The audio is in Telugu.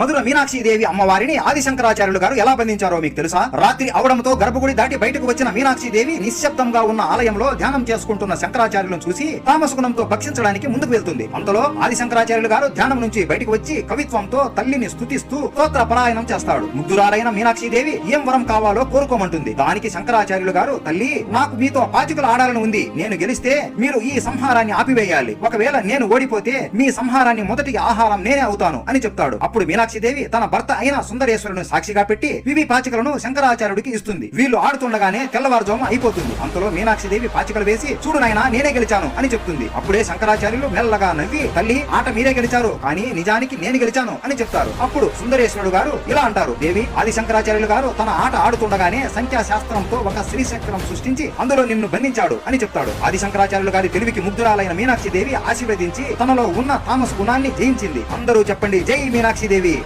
మధుర మీనాక్షి దేవి అమ్మవారిని ఆదిశంకరాచార్యులు గారు ఎలా బంధించారో మీకు తెలుసా? రాత్రి అవడంతో గర్భగుడి దాటి బయటకు వచ్చిన మీనాక్షి దేవి నిశ్శబ్దంగా ఉన్న ఆలయంలో ధ్యానం చేసుకుంటున్న శంకరాచార్యులను చూసి తామసుగుణంతో భక్షించడానికి ముందుకు వెళ్తుంది. అంతలో ఆది శంకరాచార్యులు గారు ధ్యానం నుంచి బయటకు వచ్చి కవిత్వంతో తల్లిని స్థుతిస్తూ స్తోత్ర పరాయణం చేస్తాడు. ముగ్ధురాలైన మీనాక్షిదేవి ఏం వరం కావాలో కోరుకోమంటుంది. దానికి శంకరాచార్యులు గారు తల్లి నాకు మీతో పాచికలు ఆడాలని ఉంది. నేను గెలిస్తే మీరు ఈ సంహారాన్ని ఆపివేయాలి. ఒకవేళ నేను ఓడిపోతే మీ సంహారాన్ని మొదటి ఆహారం నేనే అవుతాను అని చెప్తాడు. అప్పుడు మీనాక్షి దేవి తన భర్త అయిన సుందరేశ్వరుని సాక్షిగా పెట్టి వివి పాచికలను శంకరాచార్యుడికి ఇస్తుంది. వీళ్ళు ఆడుతుండగానే తెల్లవారుజాము అయిపోతుంది. అంతలో మీనాక్షిదేవి పాచికలు వేసి చూడు నాయన నేనే గెలిచాను అని చెప్తుంది. అప్పుడే శంకరాచార్యులు మెల్లగా నవ్వి తల్లి ఆట మీరే గెలిచారు కానీ నిజానికి నేను గెలిచాను అని చెప్తారు. అప్పుడు సుందరేశ్వరుడు గారు ఇలా అంటారు. దేవి ఆది శంకరాచార్యులు గారు తన ఆట ఆడుతుండగానే సంఖ్యాశాస్త్రంతో ఒక శ్రీ చక్రం సృష్టించి అందులో నిన్ను బంధించాడు అని చెప్తాడు. ఆది శంకరాచార్యులు గారి తెలివికి ముగ్ధురాలైన మీనాక్షి దేవి ఆశీర్వదించి తనలో ఉన్న తామస్ గుణాన్ని జయించింది. అందరూ చెప్పండి జై మీనాక్షి దేవి